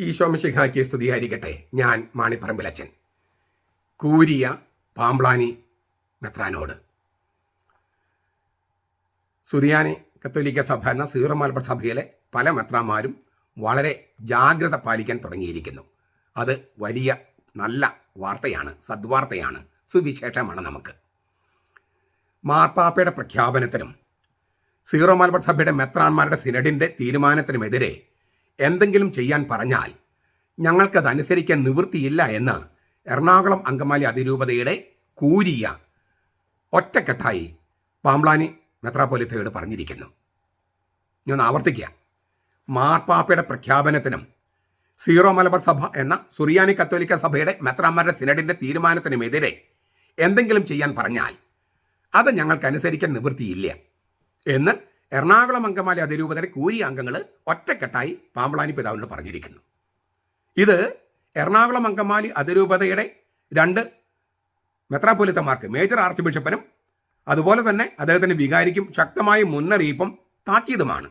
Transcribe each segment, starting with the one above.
ഈശോമിശിഹാക്കി സ്തുതിയായിരിക്കട്ടെ ഞാൻ മാണിപ്പറമ്പിലച്ചൻ കൂരിയ പാമ്പ്ലാനി മെത്രാനോട്. സുറിയാനി കത്തോലിക്ക സഭ എന്ന സീറോ മലബാർ സഭയിലെ പല മെത്രാന്മാരും വളരെ ജാഗ്രത പാലിക്കാൻ തുടങ്ങിയിരിക്കുന്നു. അത് വലിയ നല്ല വാർത്തയാണ് സദ്വാർത്തയാണ് സുവിശേഷമാണ് നമുക്ക്. മാർപ്പാപ്പയുടെ പ്രഖ്യാപനത്തിനും സീറോ മലബാർ സഭയുടെ മെത്രാന്മാരുടെ സിനഡിന്റെ തീരുമാനത്തിനുമെതിരെ എന്തെങ്കിലും ചെയ്യാൻ പറഞ്ഞാൽ ഞങ്ങൾക്കത് അനുസരിക്കാൻ നിവൃത്തിയില്ല എന്ന് എറണാകുളം അങ്കമാലി അതിരൂപതയുടെ കൂരിയ ഒറ്റക്കെട്ടായി പാമ്പ്ലാനി മെത്രാപ്പൊലിത്തയോട് പറഞ്ഞിരിക്കുന്നു. ഞാൻ ആവർത്തിക്കുക. മാർപ്പാപ്പയുടെ പ്രഖ്യാപനത്തിനും സീറോ മലബാർ സഭ എന്ന സുറിയാനി കത്തോലിക്ക സഭയുടെ മെത്രാമാരുടെ സിനഡിന്റെ തീരുമാനത്തിനുമെതിരെ എന്തെങ്കിലും ചെയ്യാൻ പറഞ്ഞാൽ അത് ഞങ്ങൾക്ക് അനുസരിക്കാൻ നിവൃത്തിയില്ല എന്ന് എറണാകുളം അങ്കമാലി അതിരൂപതയുടെ കൂരി അംഗങ്ങൾ ഒറ്റക്കെട്ടായി പാമ്പളാനി പിതാവിനോട് പറഞ്ഞിരിക്കുന്നു. ഇത് എറണാകുളം അങ്കമാലി അതിരൂപതയുടെ രണ്ട് മെത്രാപൊലിത്തമാർക്ക് മേജർ ആർച്ച് ബിഷപ്പിനും അതുപോലെ തന്നെ അദ്ദേഹത്തിന്റെ വികാരിക്കും ശക്തമായ മുന്നറിയിപ്പും താക്കീതുമാണ്.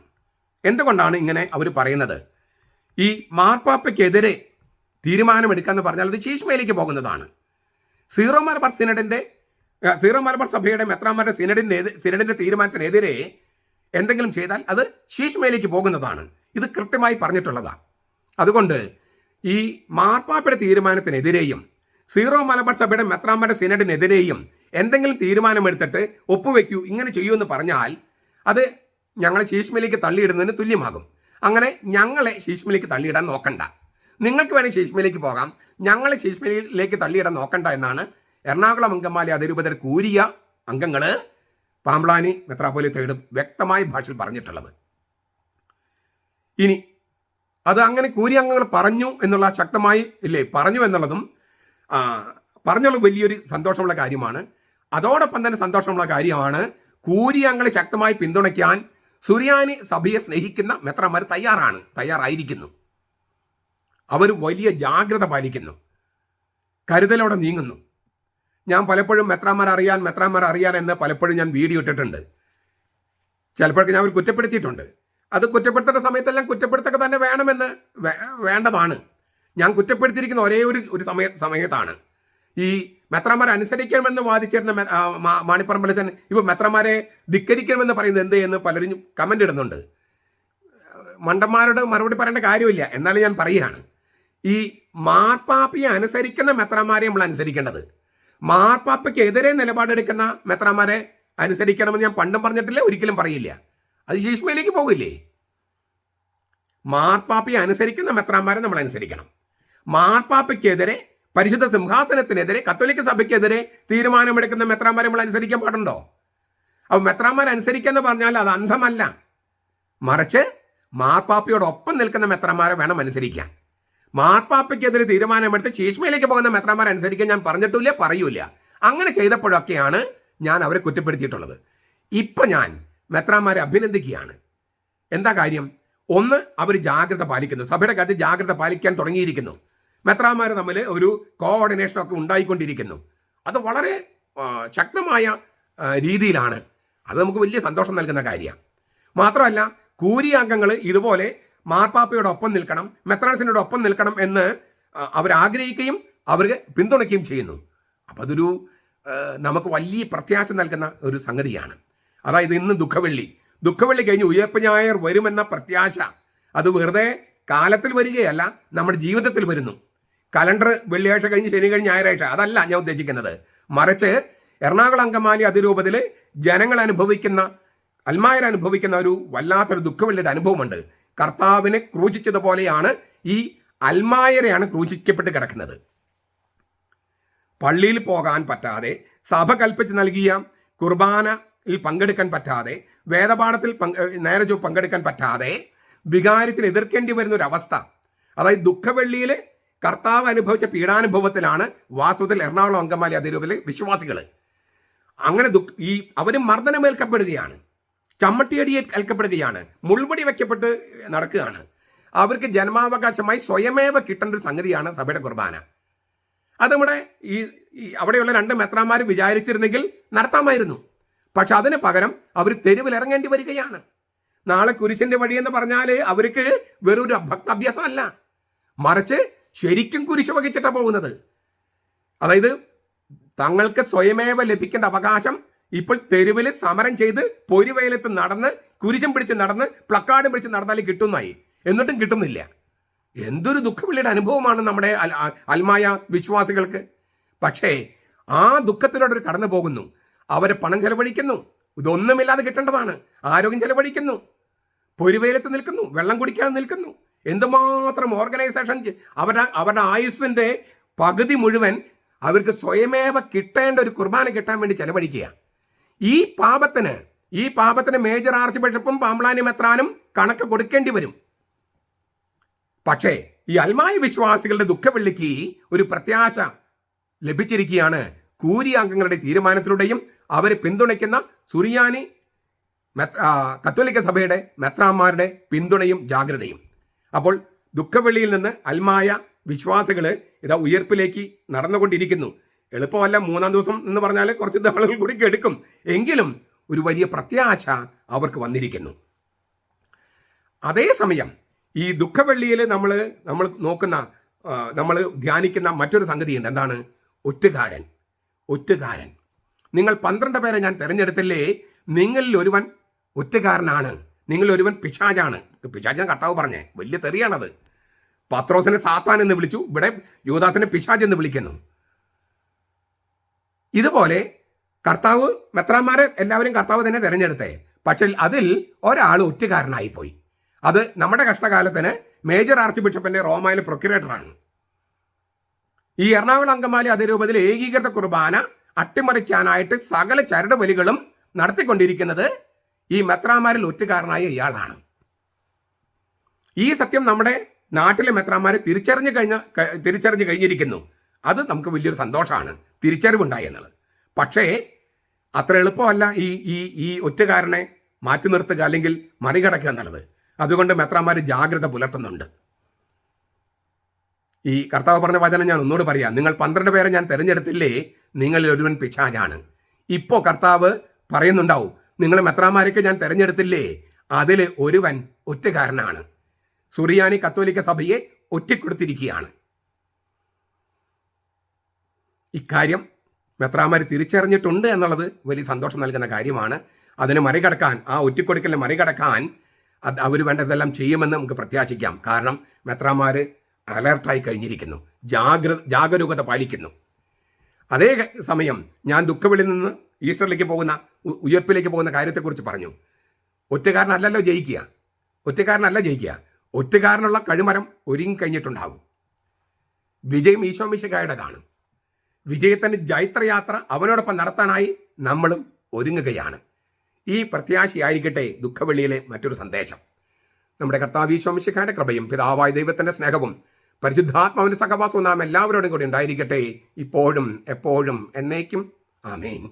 എന്തുകൊണ്ടാണ് ഇങ്ങനെ അവർ പറയുന്നത്? ഈ മാർപ്പാപ്പയ്ക്കെതിരെ തീരുമാനമെടുക്കാന്ന് പറഞ്ഞാൽ അത് ചീഷ്മയിലേക്ക് പോകുന്നതാണ്. സീറോ മലബാർ സിനഡിന്റെ സീറോ മലബാർ സഭയുടെ മെത്രാമാരുടെ സിനഡിന്റെ സിനഡിന്റെ തീരുമാനത്തിനെതിരെ എന്തെങ്കിലും ചെയ്താൽ അത് ശീഷ്മയിലേക്ക് പോകുന്നതാണ്. ഇത് കൃത്യമായി പറഞ്ഞിട്ടുള്ളതാണ് അതുകൊണ്ട് ഈ മാർപ്പാപ്പയുടെ തീരുമാനത്തിനെതിരെയും സീറോ മലബാർ സഭയുടെ മെത്രാന്മാരുടെ സിനഡിനെതിരെയും എന്തെങ്കിലും തീരുമാനമെടുത്തിട്ട് ഒപ്പുവെക്കൂ ഇങ്ങനെ ചെയ്യൂ എന്ന് പറഞ്ഞാൽ അത് ഞങ്ങളെ ശീഷ്മയിലേക്ക് തള്ളിയിടുന്നതിന് തുല്യമാകും. അങ്ങനെ ഞങ്ങളെ ശീഷ്മയിലേക്ക് തള്ളിയിടാൻ നോക്കണ്ട. നിങ്ങൾക്ക് വേണേൽ ശീഷ്മയിലേക്ക് പോകാം. ഞങ്ങളെ ശീഷ്മയിലേക്ക് തള്ളിയിടാൻ നോക്കണ്ട എന്നാണ് എറണാകുളം അങ്കമാലി അതിരൂപതർ കൂരിയ അംഗങ്ങൾ പാമ്പ്ലാനി മെത്രാപ്പൊലിത്തയുടെ വ്യക്തമായ ഭാഷയിൽ പറഞ്ഞിട്ടുള്ളത്. ഇനി അത് അങ്ങനെ കൂരി അംഗങ്ങൾ പറഞ്ഞു എന്നുള്ള ശക്തമായി ഇല്ലേ പറഞ്ഞു എന്നുള്ളതും പറഞ്ഞുള്ള വലിയൊരു സന്തോഷമുള്ള കാര്യമാണ്. അതോടൊപ്പം തന്നെ സന്തോഷമുള്ള കാര്യമാണ് കൂരി അംഗങ്ങളെ ശക്തമായി പിന്തുണയ്ക്കാൻ സുറിയാനി സഭയെ സ്നേഹിക്കുന്ന മെത്രമാർ തയ്യാറാണ് തയ്യാറായിരിക്കുന്നു. അവർ വലിയ ജാഗ്രത പാലിക്കുന്നു. കരുതലോടെ നീങ്ങുന്നു. ഞാൻ പലപ്പോഴും മെത്രാന്മാർ അറിയാൻ മെത്രാന്മാർ അറിയാൻ എന്ന് പലപ്പോഴും ഞാൻ വീഡിയോ ഇട്ടിട്ടുണ്ട്. ചിലപ്പോഴൊക്കെ ഞാൻ അവർ കുറ്റപ്പെടുത്തിയിട്ടുണ്ട്. അത് കുറ്റപ്പെടുത്തേണ്ട സമയത്തെല്ലാം കുറ്റപ്പെടുത്തൊക്കെ തന്നെ വേണമെന്ന് വേണ്ടതാണ്. ഞാൻ കുറ്റപ്പെടുത്തിയിരിക്കുന്ന ഒരേ ഒരു ഒരു സമയ സമയത്താണ്. ഈ മെത്രാന്മാരെ അനുസരിക്കണമെന്ന് വാദിച്ചിരുന്ന മാണിപ്പറമ്പലച്ചൻ ഇപ്പോൾ മെത്രാമാരെ ധിക്കരിക്കണമെന്ന് പറയുന്നത് എന്ത് എന്ന് പലരും കമന്റ് ഇടുന്നുണ്ട്. മണ്ടന്മാരോട് മറുപടി പറയേണ്ട കാര്യമില്ല. എന്നാലും ഞാൻ പറയുകയാണ്. ഈ മാർപ്പാപ്പിയെ അനുസരിക്കുന്ന മെത്രാമാരെ നമ്മൾ അനുസരിക്കേണ്ടത്. മാർപ്പാപ്പയ്ക്കെതിരെ നിലപാടെടുക്കുന്ന മെത്രാമാരെ അനുസരിക്കണമെന്ന് ഞാൻ പണ്ടും പറഞ്ഞിട്ടില്ല ഒരിക്കലും പറയില്ല. അത് ശീഷ്മയിലേക്ക് പോകില്ലേ? മാർപ്പാപ്പയെ അനുസരിക്കുന്ന മെത്രാന്മാരെ നമ്മൾ അനുസരിക്കണം. മാർപ്പാപ്പയ്ക്കെതിരെ പരിശുദ്ധ സിംഹാസനത്തിനെതിരെ കത്തോലിക്ക സഭയ്ക്കെതിരെ തീരുമാനമെടുക്കുന്ന മെത്രാന്മാരെ നമ്മൾ അനുസരിക്കാൻ പാടുണ്ടോ? അപ്പോൾ മെത്രാന്മാരെ അനുസരിക്കുക പറഞ്ഞാൽ അത് അന്ധമല്ല. മറിച്ച് മാർപ്പാപ്പയോടൊപ്പം നിൽക്കുന്ന മെത്രാന്മാരെ വേണം അനുസരിക്കാൻ. മാർപ്പാപ്പയ്ക്കെതിരെ തീരുമാനമെടുത്ത് ചീഷ്മയിലേക്ക് പോകുന്ന മെത്രാന്മാരെ അനുസരിക്കാൻ ഞാൻ പറഞ്ഞിട്ടില്ല പറയൂല അങ്ങനെ ചെയ്തപ്പോഴൊക്കെയാണ് ഞാൻ അവരെ കുറ്റപ്പെടുത്തിയിട്ടുള്ളത്. ഇപ്പൊ ഞാൻ മെത്രാന്മാരെ അഭിനന്ദിക്കുകയാണ്. എന്താ കാര്യം? ഒന്ന് അവർ ജാഗ്രത പാലിക്കുന്നു. സഭയുടെ കാര്യത്തിൽ ജാഗ്രത പാലിക്കാൻ തുടങ്ങിയിരിക്കുന്നു. മെത്രാന്മാർ തമ്മിൽ ഒരു കോഓർഡിനേഷൻ ഒക്കെ ഉണ്ടായിക്കൊണ്ടിരിക്കുന്നു. അത് വളരെ ശക്തമായ രീതിയിലാണ്. അത് നമുക്ക് വലിയ സന്തോഷം നൽകുന്ന കാര്യമാണ്. മാത്രമല്ല കൂരി അംഗങ്ങൾ ഇതുപോലെ മാർപ്പാപ്പയോടൊപ്പം നിൽക്കണം മെത്രാൻസിനോടൊപ്പം നിൽക്കണം എന്ന് അവരാഗ്രഹിക്കുകയും അവർ പിന്തുണയ്ക്കുകയും ചെയ്യുന്നു. അപ്പം അതൊരു നമുക്ക് വലിയ പ്രത്യാശ നൽകുന്ന ഒരു സംഗതിയാണ്. അതായത് ഇന്ന് ദുഃഖവെള്ളി. ദുഃഖവെള്ളി കഴിഞ്ഞ് ഉയർപ്പ് ഞായർ വരുമെന്ന പ്രത്യാശ. അത് വെറുതെ കാലത്തിൽ വരികയല്ല നമ്മുടെ ജീവിതത്തിൽ വരുന്നു. കലണ്ടർ വെള്ളിയാഴ്ച കഴിഞ്ഞ് ശനി കഴിഞ്ഞ് ഞായറാഴ്ച അതല്ല ഞാൻ ഉദ്ദേശിക്കുന്നത്. മറിച്ച് എറണാകുളം അങ്കമാലി അതിരൂപത്തിൽ ജനങ്ങൾ അനുഭവിക്കുന്ന അൽമായർ അനുഭവിക്കുന്ന ഒരു വല്ലാത്തൊരു ദുഃഖവെള്ളിയുടെ അനുഭവമുണ്ട്. കർത്താവിനെ ക്രൂശിച്ചതുപോലെയാണ് ഈ അൽമായരെയാണ് ക്രൂശിക്കപ്പെട്ട് കിടക്കുന്നത്. പള്ളിയിൽ പോകാൻ പറ്റാതെ സഭ കൽപ്പിച്ച് നൽകിയ കുർബാനയിൽ പങ്കെടുക്കാൻ പറ്റാതെ വേദപാഠത്തിൽ നേരെ പങ്കെടുക്കാൻ പറ്റാതെ വികാരത്തിന് എതിർക്കേണ്ടി വരുന്ന ഒരു അവസ്ഥ അതായത് ദുഃഖവെള്ളിയിൽ കർത്താവ് അനുഭവിച്ച പീഡാനുഭവത്തിലാണ് വാസ്തുവിൽ എറണാകുളം അങ്കമാലി അതിരൂപത്തിലെ വിശ്വാസികൾ അങ്ങനെ ദുഃഖ ഈ അവരും മർദ്ദനമേൽക്കപ്പെടുകയാണ്. ചമ്മട്ടിയടി ഏൽക്കപ്പെടുകയാണ് മുൾമുടി വയ്ക്കപ്പെട്ട് നടക്കുകയാണ്. അവർക്ക് ജന്മാവകാശമായി സ്വയമേവ കിട്ടേണ്ട ഒരു സംഗതിയാണ് സഭയുടെ കുർബാന. അത് നമ്മുടെ ഈ അവിടെയുള്ള രണ്ട് മെത്രാന്മാർ വിചാരിച്ചിരുന്നെങ്കിൽ നടത്താമായിരുന്നു. പക്ഷെ അതിന് പകരം അവർ തെരുവിൽ ഇറങ്ങേണ്ടി വരികയാണ്. നാളെ കുരിശിന്റെ എന്ന് പറഞ്ഞാൽ അവർക്ക് വെറൊരു ഭക്താഭ്യാസമല്ല മറിച്ച് ശരിക്കും കുരിശ് വഹിച്ചിട്ടാണ് പോകുന്നത്. അതായത് തങ്ങൾക്ക് സ്വയമേവ ലഭിക്കേണ്ട അവകാശം ഇപ്പോൾ തെരുവിൽ സമരം ചെയ്ത് പൊരുവെയിലത്ത് നടന്ന് കുരിശം പിടിച്ച് നടന്ന് പ്ലക്കാർഡും പിടിച്ച് നടന്നാലും കിട്ടുന്നായി. എന്നിട്ടും കിട്ടുന്നില്ല. എന്തൊരു ദുഃഖവിളിയുടെ അനുഭവമാണ് നമ്മുടെ അൽമായ വിശ്വാസികൾക്ക്. പക്ഷേ ആ ദുഃഖത്തിലൂടെ അവർ കടന്നു പോകുന്നു. അവർ പണം ചെലവഴിക്കുന്നു. ഇതൊന്നുമില്ലാതെ കിട്ടേണ്ടതാണ്. ആരോഗ്യം ചെലവഴിക്കുന്നു. പൊരുവേലത്ത് നിൽക്കുന്നു. വെള്ളം കുടിക്കാതെ നിൽക്കുന്നു. എന്തുമാത്രം ഓർഗനൈസേഷൻ അവരുടെ അവരുടെ ആയുസ്സിന്റെ പകുതി മുഴുവൻ അവർക്ക് സ്വയമേവ കിട്ടേണ്ട ഒരു കുർബാന കിട്ടാൻ വേണ്ടി ചെലവഴിക്കുക. ഈ പാപത്തിന് ഈ പാപത്തിന് മേജർ ആർച്ച് ബിഷപ്പും പാമ്പ്ലാനി മെത്രാനും കണക്ക് കൊടുക്കേണ്ടി വരും. പക്ഷേ ഈ അൽമായ വിശ്വാസികളുടെ ദുഃഖവെള്ളിക്ക് ഒരു പ്രത്യാശ ലഭിച്ചിരിക്കുകയാണ്. കൂരി അംഗങ്ങളുടെ തീരുമാനത്തിലൂടെയും അവരെ പിന്തുണയ്ക്കുന്ന സുറിയാനി കത്തോലിക്ക സഭയുടെ മെത്രാന്മാരുടെ പിന്തുണയും ജാഗ്രതയും. അപ്പോൾ ദുഃഖവെള്ളിയിൽ നിന്ന് അൽമായ വിശ്വാസികൾ ഇതാ ഉയർപ്പിലേക്ക് നടന്നുകൊണ്ടിരിക്കുന്നു. എളുപ്പമല്ല മൂന്നാം ദിവസം എന്ന് പറഞ്ഞാൽ കുറച്ച് നാളുകൾ കൂടി കെടുക്കും. എങ്കിലും ഒരു വലിയ പ്രത്യാശ അവർക്ക് വന്നിരിക്കുന്നു. അതേസമയം ഈ ദുഃഖവെള്ളിയിൽ നമ്മൾ നമ്മൾ നോക്കുന്ന നമ്മൾ ധ്യാനിക്കുന്ന മറ്റൊരു സംഗതിയുണ്ട്. എന്താണ്? ഒറ്റുകാരൻ. ഒറ്റുകാരൻ. നിങ്ങൾ പന്ത്രണ്ട് പേരെ ഞാൻ തിരഞ്ഞെടുത്തില്ലേ? നിങ്ങളിൽ ഒരുവൻ ഒറ്റുകാരനാണ്. നിങ്ങളിൽ ഒരുവൻ പിശാജാണ് പിശാജ് ഞാൻ കർത്താവ് പറഞ്ഞേ. വലിയ തെറിയാണത്. പത്രോസിനെ സാത്താൻ എന്ന് വിളിച്ചു. ഇവിടെ യുവദാസിനെ പിശാജ് എന്ന് വിളിക്കുന്നു. ഇതുപോലെ കർത്താവ് മെത്രാന്മാരെ എല്ലാവരും കർത്താവ് തന്നെ തിരഞ്ഞെടുത്തേ. പക്ഷേ അതിൽ ഒരാൾ ഒറ്റുകാരനായി പോയി അത് നമ്മുടെ കഷ്ടകാലത്തിന് മേജർ ആർച്ച് ബിഷപ്പിന്റെ റോമയിലെ പ്രൊക്യുറേറ്ററാണ്. ഈ എറണാകുളം അങ്കമാലി അതിരൂപത്തിൽ ഏകീകൃത കുർബാന അട്ടിമറിക്കാനായിട്ട് സകല ചരട് ബലികളും നടത്തിക്കൊണ്ടിരിക്കുന്നത് ഈ മെത്രാമാരിൽ ഒറ്റുകാരനായ ഇയാളാണ്. ഈ സത്യം നമ്മുടെ നാട്ടിലെ മെത്രാന്മാരെ തിരിച്ചറിഞ്ഞു കഴിഞ്ഞ തിരിച്ചറിഞ്ഞു കഴിഞ്ഞിരിക്കുന്നു. അത് നമുക്ക് വലിയൊരു സന്തോഷമാണ് തിരിച്ചറിവുണ്ടായി എന്നുള്ളത്. പക്ഷേ അത്ര എളുപ്പമല്ല ഈ ഈ ഈ ഒറ്റക്കാരനെ മാറ്റി നിർത്തുക അല്ലെങ്കിൽ മറികടക്കുക എന്നുള്ളത്. അതുകൊണ്ട് മെത്രാന്മാർ ജാഗ്രത പുലർത്തുന്നുണ്ട്. ഈ കർത്താവ് പറഞ്ഞ വചനം ഞാൻ ഒന്നുകൂടി പറയാം. നിങ്ങൾ പന്ത്രണ്ട് പേരെ ഞാൻ തിരഞ്ഞെടുത്തില്ലേ? നിങ്ങളിൽ ഒരുവൻ പിശാചാണ്. ഇപ്പോൾ കർത്താവ് പറയുന്നുണ്ടാവും നിങ്ങൾ മെത്രാമാരൊക്കെ ഞാൻ തിരഞ്ഞെടുത്തില്ലേ? അതിൽ ഒരുവൻ ഒറ്റക്കാരനാണ്. സുറിയാനി കത്തോലിക്ക സഭയെ ഒറ്റക്കൊടുത്തിരിക്കുകയാണ്. ഇക്കാര്യം മെത്രാമാർ തിരിച്ചറിഞ്ഞിട്ടുണ്ട് എന്നുള്ളത് വലിയ സന്തോഷം നൽകുന്ന കാര്യമാണ്. അതിനെ മറികടക്കാൻ ആ ഒറ്റിക്കൊടുക്കലിനെ മറികടക്കാൻ അത് അവർ വേണ്ടതെല്ലാം ചെയ്യുമെന്ന് നമുക്ക് പ്രത്യാശിക്കാം. കാരണം മെത്രാമാർ അലർട്ടായി കഴിഞ്ഞിരിക്കുന്നു. ജാഗ്ര ജാഗരൂകത പാലിക്കുന്നു. അതേ സമയം ഞാൻ ദുഃഖവിളിൽ നിന്ന് ഈസ്റ്ററിലേക്ക് പോകുന്ന ഉയർപ്പിലേക്ക് പോകുന്ന കാര്യത്തെക്കുറിച്ച് പറഞ്ഞു. ഒറ്റക്കാരനല്ലല്ലോ ജയിക്കുക. ഒറ്റക്കാരനല്ല ജയിക്കുക. ഒറ്റക്കാരനുള്ള കഴിമരം ഒരുങ്ങി കഴിഞ്ഞിട്ടുണ്ടാകും വിജയം ഈശോമിശകായുടേതാണ് വിജയത്തിന്റെ ജൈത്രയാത്ര അവനോടൊപ്പം നടത്താനായി നമ്മളും ഒരുങ്ങുകയാണ്. ഈ പ്രത്യാശയായിരിക്കട്ടെ ദുഃഖവെള്ളിയിലെ മറ്റൊരു സന്ദേശം. നമ്മുടെ കർത്താവ് ഈശോമിശിക്കായുടെ കൃപയും പിതാവായ ദൈവത്തിന്റെ സ്നേഹവും പരിശുദ്ധാത്മാവിന്റെ സഹവാസവും നാം എല്ലാവരോടും കൂടി ഉണ്ടായിരിക്കട്ടെ. ഇപ്പോഴും എപ്പോഴും എന്നേക്കും. ആമേൻ.